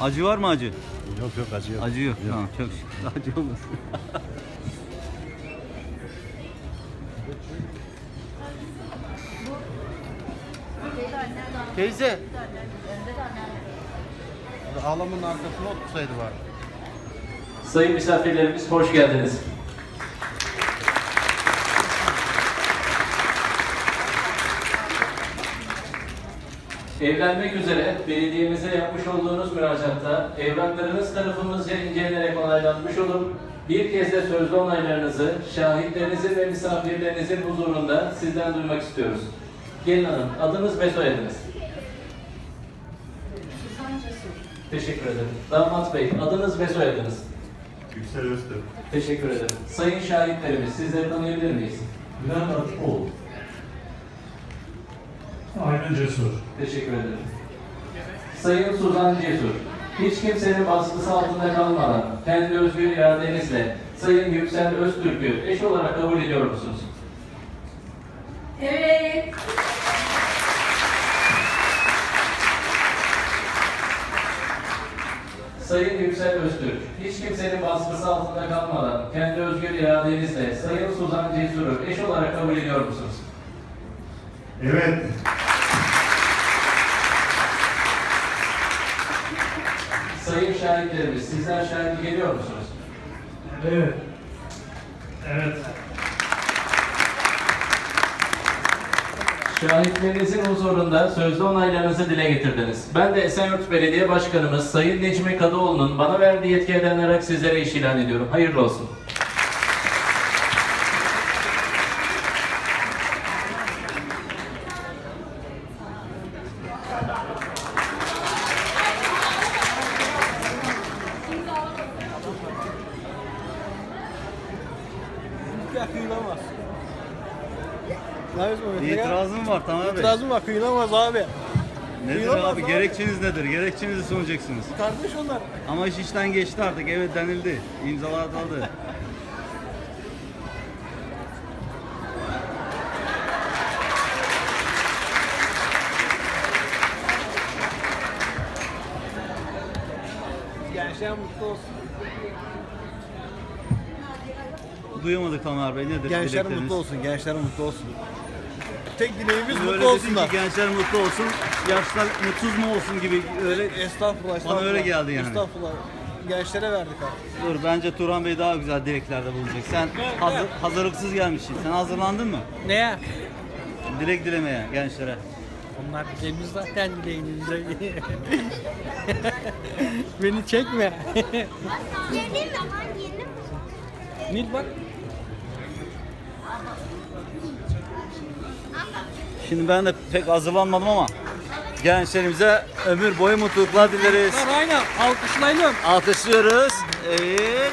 Acı var mı acı? Yok yok acı yok. Acı yok. Tamam çok şükür. Acı olmasın. Teyze. Ağlamın arkasına otursaydı var. Sayın misafirlerimiz hoş geldiniz. Evlenmek üzere belediyemize yapmış olduğunuz müracaatta evraklarınız tarafımızca incelenerek onaylanmış olup bir kez de sözlü onaylarınızı şahitlerinizin ve misafirlerinizin huzurunda sizden duymak istiyoruz. Gelin hanım, adınız ve soyadınız. Teşekkür ederim. Damat Bey, adınız ve soyadınız. Yüksel Öztürk. Teşekkür ederim. Sayın şahitlerimiz, sizleri tanıyabilir miyiz? Bülent Atipoğlu. Aydın Cesur. Teşekkür ederim. Sayın Suzan Cesur, hiç kimsenin baskısı altında kalmadan kendi özgür iradenizle Sayın Yüksel Öztürk'ü eş olarak kabul ediyor musunuz? Evet. Sayın Yüksel Öztürk, hiç kimsenin baskısı altında kalmadan kendi özgür iradenizle Sayın Suzan Cesur'u eş olarak kabul ediyor musunuz? Evet. Sayın şahitlerimiz, sizler şahit geliyor musunuz? Evet. Evet. Şahitlerinizin huzurunda sözlü onaylarınızı dile getirdiniz. Ben de Esenyurt Belediye Başkanımız Sayın Necmi Kadıoğlu'nun bana verdiği yetkiye dayanarak sizlere iş ilan ediyorum. Hayırlı olsun. Kıyılamaz. Ne yapıyorsun? İtirazım var tamam abi. İtirazım var kıyılamaz abi. Nedir Kıyılamaz abi? abi. Gerekçeniz nedir? Gerekçenizi sunacaksınız. Kardeş onlar. Ama iş işten geçti artık. Evet denildi. İmzalar atıldı. Gençler mutlu olsun. Duyamadık Tamer Bey. Nedir? Gençler dilekleriniz? mutlu olsun. Gençler mutlu olsun. Tek dileğimiz Böyle mutlu dedin olsunlar. ki gençler mutlu olsun, yaşlılar mutsuz mu olsun gibi öyle. Estağfurullah, estağfurullah. öyle geldi yani. Estağfurullah. Gençlere verdik abi. Dur bence Turan Bey daha güzel dileklerde bulunacak. Sen hazır, hazırlıksız gelmişsin. Sen hazırlandın mı? Neye? Dilek dilemeye gençlere. Onlar dileğimiz zaten dileğimizde. Beni çekme. Yeni zaman yeni Nil bak. Şimdi ben de pek hazırlanmadım ama gençlerimize ömür boyu mutluluklar dileriz. Aynen. Alkışlayalım. Alkışlıyoruz. Evet.